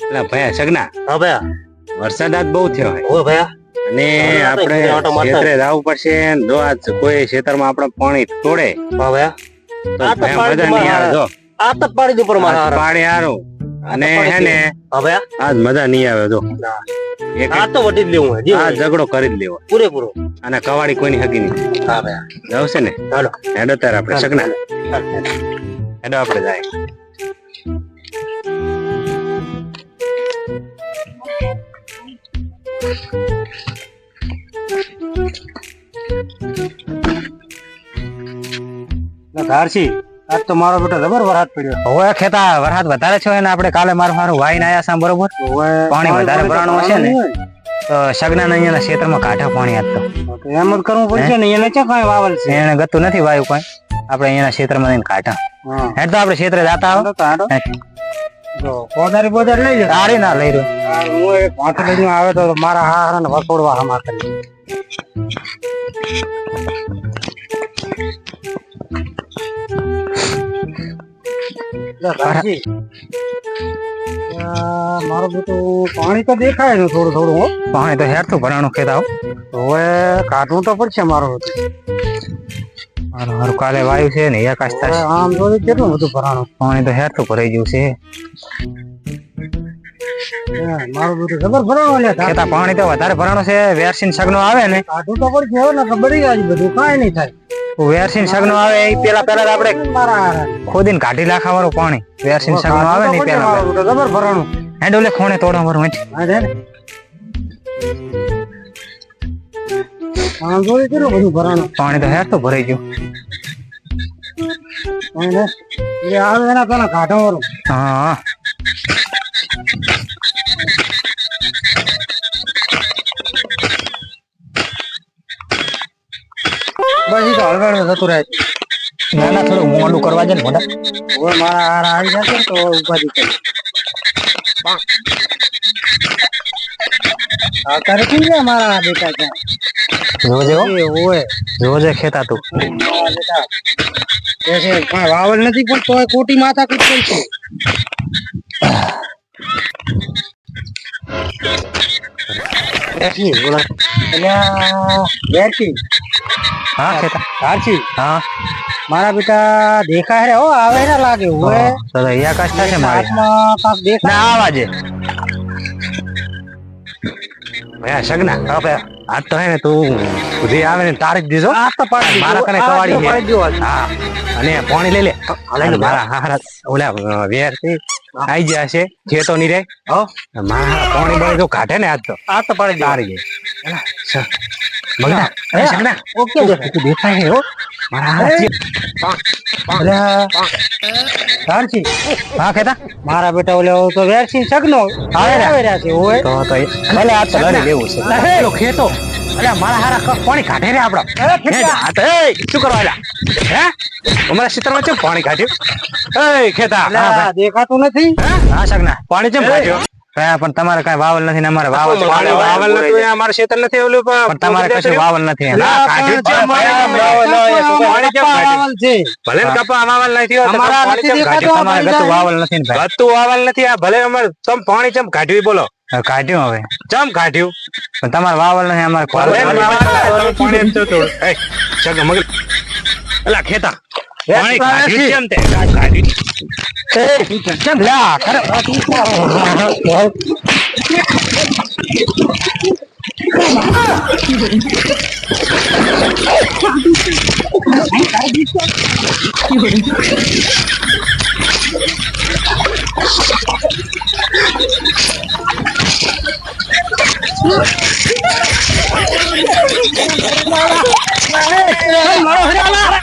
એટલે ભયા સગના હા ભાઈ વરસાદ આજ બહુ થયો હો. ભાઈ અને આપણે ક્ષેત્રે જવું પડશે જો આજ કોઈ ક્ષેત્રમાં આપણે પાણી તોડે. હા તો ભયા પાડી મજા નહીં આવે જો. આ તો પાડી દે મારા પાણી હારું. અને હે ને હા ભાઈ આજ મજા નહીં આવે આ તો વટી જ લેવું હોય. આ ઝઘડો કરી જ લેવો. પૂરેપૂરો. અને કવાડી કોઈની હકી નહીં. હા ભાઈ જાવશે ને? હાલો. હેડો તાર આપણે સગના હેડો આપણે જાય. ધારસી આજ તો મારો બેટો જબર વરસાદ પડ્યો. હવે ખેતા વરસાદ વધારે છે ને આપણે કાલે મારું મારું વાઈન આયા છે બરોબર? પાણી વધારે ભરાણું છે ને તો સગના અહીંયા ક્ષેત્રમાં કાંઠા પાણી આપતો તો. એમ જ કરવું પડશે ને એને ચા કઈ વાવલ છે? એને ગતું નથી વાયુ કઈ. આપણે અહીંયાના ક્ષેત્રમાં જઈને કાંઠા હેડ તો આપણે ક્ષેત્રે જાતા આવો. પોદારી પોદારી લઈ જાય સારી ના લઈ રહ્યો. હું એક હાથ લઈને આવે તો મારા હારા ને વસોડવા હમા કરી મારો બેટો પાણી તો દેખાય છે થોડું થોડું હો. પાણી તો હેરતું ભરાણું ખેતા હવે કાઢવું તો પડશે મારો. મારું કાલે વાયુ છે ને આકાશ થાય આમ કેટલું બધું ભરાણું? પાણી તો હેરતું ભરાઈ ગયું છે. મારું બેટું જબર ભરાણું લે ખેતા પાણી તો વધારે ભરાણું છે વેરસીન સગનો આવે ને. કાઢવું તો પડશે ને બધું કાંઈ નહીં થાય. વેરસીન સગનો આવે એ પેલા પેલા આપણે ખોદીને કાઢી નાખા વાળું પાણી વેરસીન સગનો આવે ને પેલા. જબર ભરાણું. હેડ ઓલે ખોણે તોડવા મારું એથી પાણી તો પાણી તો ભરાઈ ગયું. આવે એના પેલા કાઢો વાળું હા. ઈ તો હળવેળવે થતું રહે. ના ના થોડું મોડું કરવા ને મોટા. હવે મારા હાર આવી જશે તો ઉપાધિ કરી અત્યારે કેમ ગયા મારા બેટા ત્યાં? જોજે ઓય જોજે ખેતા તું. બેટા કે છે પણ વાવલ નથી પણ તોય કોટી માથા કુટ કરી છે. બેઠી, બોલા. અલ્યા, બેઠી. હા કેતા સાચી. હા. મારા બેટા દેખાય રે ઓ આવે ના લાગે હોય તો અહીંયા કાસ્તા છે મારે મારી. હાથમાં ના આવાજે ભયા સગના હવે આ આજ તો હે ને તું જે આવે ને તારે જ દીજો આ તો પાડી મારા કને કવાડી છે. હા. અને પાણી લઈ લે. લઈ મારા હારા ઓલા વેરથી આઈ ગયા છે. છે તો નહીં રે. હો. મારા પાણી બળે તો કાઢે ને આજ તો. આ તો પાડી. તારી ગઈ. મગના ઓકે દેખાય. તું દેખાય હે હો. મારા હે? ખેતા મારા બેટા ઓલે તો વેરસી સગનો. આવે રહ્યા. છે ઓય. તો તો ભલે આજ તો લડી લેવું છે. ખેતો. અલ્યા મારા હારા પાણી કાઢે રે આપડા એ. આ શું કરવા? હે? અમારા ક્ષેત્રમાં ચેમ પાણી કાઢ્યું એય ખેતા. દેખાતું નથી? હા? સગના પાણી ચેમ કાઢ્યું હા, પણ તમારે કઈ વાવલ નથી ને અમારે વાવલ વાવલ નતું એ અમારું નથી ઓલું પણ તમારે કશું વાવલ નથી ના, કાઢ્યું છે, પાણી વાવલ હોય, તો પાણી કેમ કાઢ્યું? વાવલ છે ભલે કપા વાવલ નથી હોતું, તો અમારા પાણી નથી ચમ દેખાતું. કાઢ્યું? તમારે કશું વાવલ નથી ગતું વાવલ નથી આ ભલે અમારે તમ પાણી ચમ કાઢ્યું બોલો. કાઢ્યું હવે. ચમ કાઢ્યું? પણ તમારે વાવલ નથી અમારે અલા ખેતા પાણી કાઢ્યું ચમ તે કાઢ્યું કેમ લ્યા ખરે પાણી ખેતરમાંથી કાઢ્યું છે. લે, પાણી- આ મારા હારા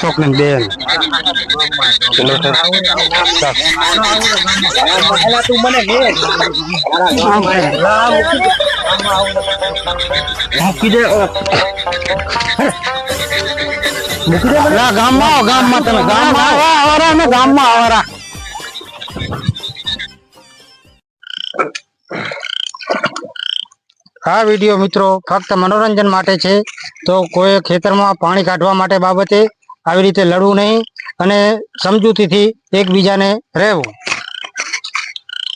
છોકરી બેન. મૂકી દે મૂકી દે અલા, ગામમાં આવો. ગામમાં તમે ગામમાં આવો ને ગામમાં આવારા આ વીડિયો મિત્રો ફક્ત મનોરંજન માટે છે. તો કોઈ ખેતરમાં પાણી કાઢવા માટે બાબતે આવી રીતે લડવું નહીં અને સમજૂતીથી એકબીજાને રહેવું.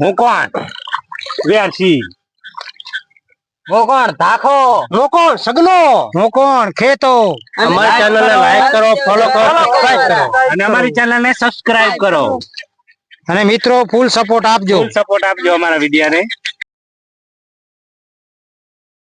હું કોણ? વ્યાસી હું કોણ? ધાખો. હું કોણ? સગનો. હું કોણ? ખેતો. અમારી ચેનલ ને લાઈક કરો ફોલો કરો સબસ્ક્રાઇબ કરો. અને અમારી ચેનલને સબસ્ક્રાઇબ કરો. અને મિત્રો ફૂલ સપોર્ટ આપજો. સપોર્ટ આપજો અમારા વિડિયા ને